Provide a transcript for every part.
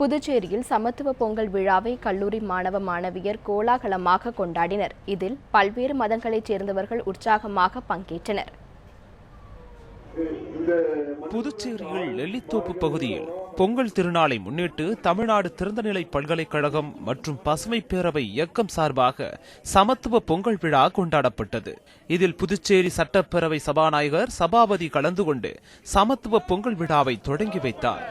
புதுச்சேரியில் சமத்துவ பொங்கல் விழாவை கல்லூரி மாணவ மாணவியர் கோலாகலமாக கொண்டாடினர். இதில் பல்வேறு மதங்களைச் சேர்ந்தவர்கள் உற்சாகமாக பங்கேற்றனர். புதுச்சேரியில் நெல்லித்தோப்பு பகுதியில் பொங்கல் திருநாளை முன்னிட்டு தமிழ்நாடு திறந்தநிலை பல்கலைக்கழகம் மற்றும் பசுமை பேரவை இயக்கம் சார்பாக சமத்துவ பொங்கல் விழா கொண்டாடப்பட்டது. இதில் புதுச்சேரி சட்டப்பேரவை சபாநாயகர் சபாபதி கலந்து கொண்டு சமத்துவ பொங்கல் விழாவை தொடங்கி வைத்தார்.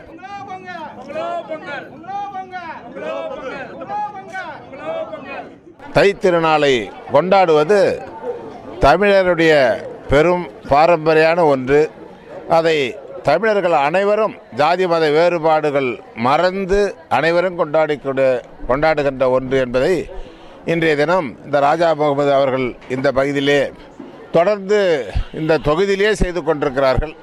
தைத்திருநாளை கொண்டாடுவது தமிழருடைய பெரும் பாரம்பரியான ஒன்று. அதை தமிழர்கள் அனைவரும் ஜாதி மத வேறுபாடுகள் மறந்து அனைவரும் கொண்டாடி கொண்டாடுகின்ற ஒன்று என்பதை இன்றைய தினம் இந்த ராஜா முகமது அவர்கள் இந்த பகுதியிலே தொடர்ந்து இந்த தொகுதியிலே செய்து கொண்டிருக்கிறார்கள்.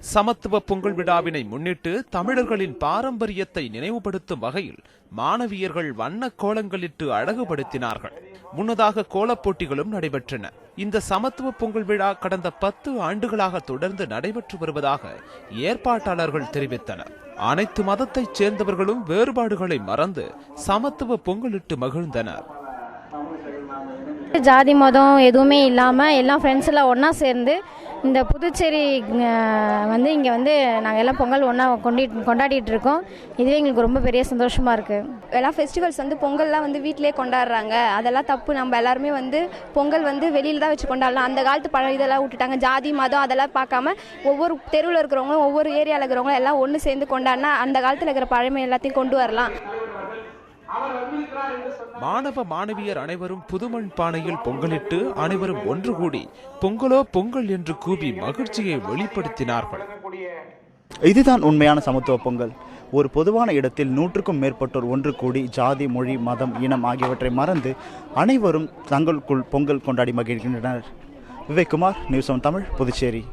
சமத்துவ பொங்கல் விழாவினை முன்னிட்டு தமிழர்களின் பாரம்பரியத்தை நினைவுபடுத்தும் வகையில் மாணவியர்கள் வண்ண கோலங்களிட்டு அழகுபடுத்தினார்கள். முன்னதாக கோலப் போட்டிகளும் நடைபெற்றன. இந்த சமத்துவ பொங்கல் விழா கடந்த பத்து ஆண்டுகளாக தொடர்ந்து நடைபெற்று வருவதாக ஏற்பாட்டாளர்கள் தெரிவித்தனர். அனைத்து மதத்தைச் சேர்ந்தவர்களும் வேறுபாடுகளை மறந்து சமத்துவ பொங்கலிட்டு மகிழ்ந்தனர். ஜாதி மதம் எதுவுமே இல்லாமல் எல்லாம் ஃப்ரெண்ட்ஸ் எல்லாம் ஒன்றா சேர்ந்து இந்த புதுச்சேரி வந்து இங்கே வந்து நாங்கள் எல்லாம் பொங்கல் ஒன்றா கொண்டி கொண்டாடிட்டு இருக்கோம். இதுவே எங்களுக்கு ரொம்ப பெரிய சந்தோஷமாக இருக்குது எல்லாம் ஃபெஸ்டிவல்ஸ் வந்து பொங்கல்லாம் வந்து வீட்டிலே கொண்டாடுறாங்க. அதெல்லாம் தப்பு. நம்ம எல்லாருமே வந்து பொங்கல் வந்து வெளியில் தான் வச்சு கொண்டாடலாம். அந்த காலத்து பழ இதெல்லாம் விட்டுட்டாங்க. ஜாதி மதம் அதெல்லாம் பார்க்காம ஒவ்வொரு தெருவில் இருக்கிறவங்களும் ஒவ்வொரு ஏரியாவில் இருக்கிறவங்களும் எல்லாம் ஒன்று சேர்ந்து கொண்டாடினா அந்த காலத்தில் இருக்கிற பழமை எல்லாத்தையும் கொண்டு வரலாம். மாணவ மாணவியர் அனைவரும் புதுமண் பானையில் பொங்கலிட்டு அனைவரும் ஒன்று கூடி பொங்கலோ பொங்கல் என்று கூவி மகிழ்ச்சியை வெளிப்படுத்தினார்கள். இதுதான் உண்மையான சமத்துவ பொங்கல். ஒரு பொதுவான இடத்தில் நூற்றுக்கும் மேற்பட்டோர் ஒன்று கூடி ஜாதி மொழி மதம் இனம் ஆகியவற்றை மறந்து அனைவரும் தங்களுக்குள் பொங்கல் கொண்டாடி மகிழ்கின்றனர். Vivekkumar news one Tamil Puducherry.